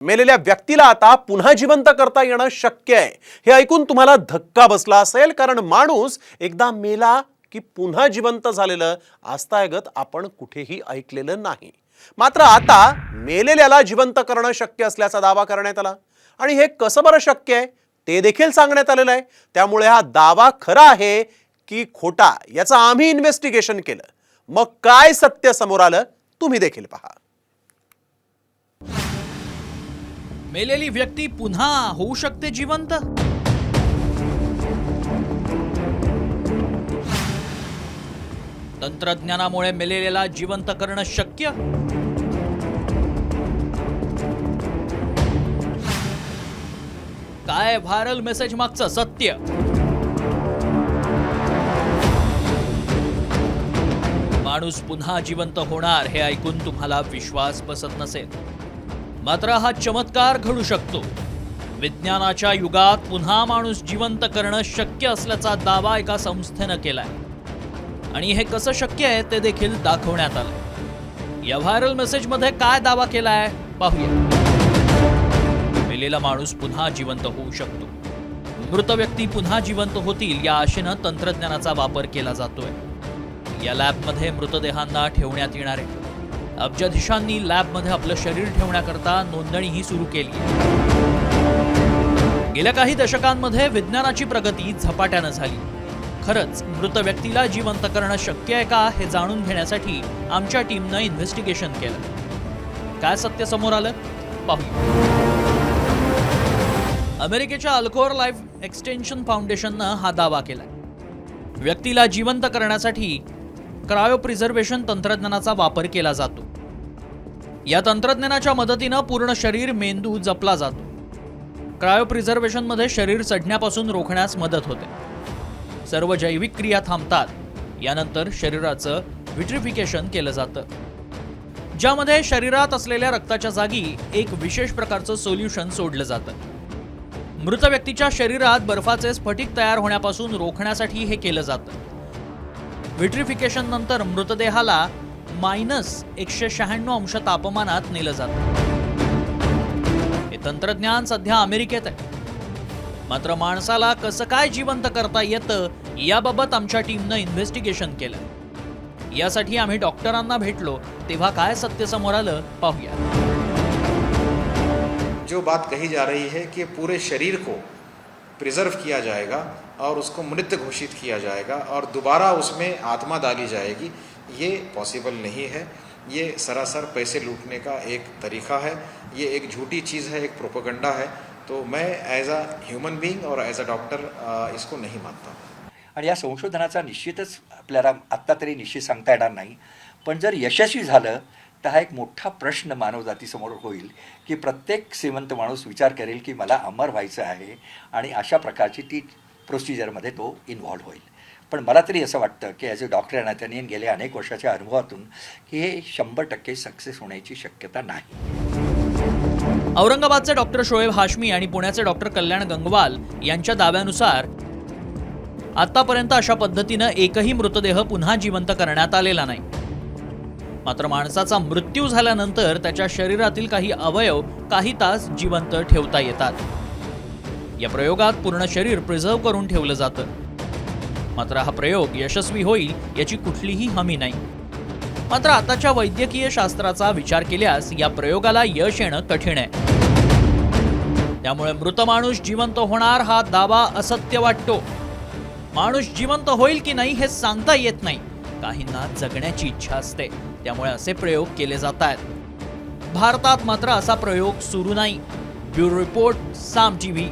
मेलेल्या व्यक्तीला आता पुन्हा जिवंत करता येणं शक्य आहे. हे ऐकून तुम्हाला धक्का बसला असेल कारण माणूस एकदा मेला की पुन्हा जिवंत झालेलं आस्थायगत आपण कुठेही ऐकलेलं नाही. मात्र आता मेलेल्याला जिवंत करणं शक्य असल्याचा दावा करण्यात आला. आणि हे कसं बरं शक्य आहे? ते देखील सांगण्यात आलेलं आहे. त्यामुळे हा दावा खरा आहे की खोटा याचं आम्ही इन्व्हेस्टिगेशन केलं. मग काय सत्य समोर आलं तुम्ही देखील पहा. मेलेली व्यक्ती पुन्हा होऊ शकते जिवंत? तंत्रज्ञानामुळे मेलेल्याला जिवंत करणं शक्य? काय व्हायरल मेसेज मागचं सत्य? माणूस पुन्हा जिवंत होणार हे ऐकून तुम्हाला विश्वास बसत नसेल. मात्र हा चमत्कार घडू शकतो. विज्ञानाच्या युगात पुन्हा माणूस जिवंत करणं शक्य असल्याचा दावा एका संस्थेनं केलाय. आणि हे कसं शक्य आहे ते देखील दाखवण्यात आलं या व्हायरल मेसेजमध्ये काय दावा केलाय पाहूया. मेलेला माणूस पुन्हा जिवंत होऊ शकतो. मृत व्यक्ती पुन्हा जिवंत होतील या आशेनं तंत्रज्ञानाचा वापर केला जातोय. या लॅबमध्ये मृतदेहांना ठेवण्यात येणार आहे. अब्जाधीशांनी लॅबमध्ये आपलं शरीर ठेवण्याकरता नोंदणीही सुरू केली. गेल्या काही दशकांमध्ये विज्ञानाची प्रगती झपाट्यानं झाली. खरंच मृत व्यक्तीला जिवंत करणं शक्य आहे का हे जाणून घेण्यासाठी आमच्या टीमनं इन्व्हेस्टिगेशन केलं. काय सत्य समोर आलं? पाहू. अमेरिकेच्या अल्कोर लाईफ एक्सटेन्शन फाउंडेशननं हा दावा केला व्यक्तीला जिवंत करण्यासाठी क्रायोप्रिझर्वेशन तंत्रज्ञानाचा वापर केला जातो. या तंत्रज्ञानाच्या मदतीनं पूर्ण शरीर मेंदू जपला जातो. क्रायोप्रिझर्वेशनमध्ये शरीर सडण्यापासून रोखण्यास मदत होते. सर्व जैविक क्रिया थांबतात. यानंतर शरीराचं विट्रिफिकेशन केलं जातं. ज्यामध्ये शरीरात असलेल्या रक्ताच्या जागी एक विशेष प्रकारचं सोल्युशन सोडलं जातं. मृत व्यक्तीच्या शरीरात बर्फाचे स्फटिक तयार होण्यापासून रोखण्यासाठी हे केलं जातं. विट्रिफिकेशन नंतर मृतदेहाला मायनस एकशे शहाण्णव अंश तापमानात नेलं जातं. हे तंत्रज्ञान सध्या अमेरिकेत आहे. मात्र माणसाला कसं काय जिवंत करता येतं याबाबत आमच्या टीमनं इन्व्हेस्टिगेशन केलं. यासाठी आम्ही डॉक्टरांना भेटलो तेव्हा काय सत्य समोर आलं पाहूया. जो बात कही जा रही है कि पूरे शरीर को प्रिजर्व किया जाएगा और उसको मृत घोषित किया जाएगा और दोबारा उसमें आत्मा डाली जाएगी ये पॉसिबल नहीं है। ये सरासर पैसे लूटने का एक तरीका है। ये एक झूठी चीज़ है एक प्रोपोगंडा है। तो मैं ॲज अ ह्यूमन बीइंग और एज अ डॉक्टर इसको नहीं मानता। आणि या संशोधनाचा निश्चितच आपल्याला आत्ता तरी निश्चित सांगता येणार नाही. पण जर यशस्वी झालं तर हा एक मोठा प्रश्न मानवजातीसमोर होईल की प्रत्येक श्रीमंत माणूस विचार करेल की मला अमर व्हायचं आहे आणि अशा प्रकारची ती प्रोसिजरमध्ये तो इन्व्हॉल्व होईल. पण मला तरी असं वाटतं की ॲज अ डॉक्टर आहे ना त्यांनी गेल्या अनेक वर्षाच्या अनुभवातून की हे शंभर टक्के सक्सेस होण्याची शक्यता नाही. औरंगाबादचे डॉक्टर शोएब हाशमी आणि पुण्याचे डॉक्टर कल्याण गंगवाल यांच्या दाव्यानुसार आतापर्यंत अशा पद्धतीनं एकही मृतदेह पुन्हा जिवंत करण्यात आलेला नाही. मात्र माणसाचा मृत्यू झाल्यानंतर त्याच्या शरीरातील काही अवयव काही तास जिवंत ठेवता येतात. या प्रयोगात पूर्ण शरीर प्रिझर्व करून ठेवलं जातं. मात्र हा प्रयोग यशस्वी होईल याची कुठलीही हमी नाही. मात्र आताच्या वैद्यकीय शास्त्राचा विचार केल्यास या प्रयोगाला यश येणं कठीण आहे. त्यामुळे मृत माणूस जिवंत होणार हा दावा असत्य वाटतो. माणूस जिवंत होईल की नाही हे सांगता येत नाही. काहींना जगण्याची इच्छा असते. त्यामुळे असे प्रयोग केले जात आहेत भारतात मात्र असा प्रयोग सुरू नाही. Bureau report Saam TV.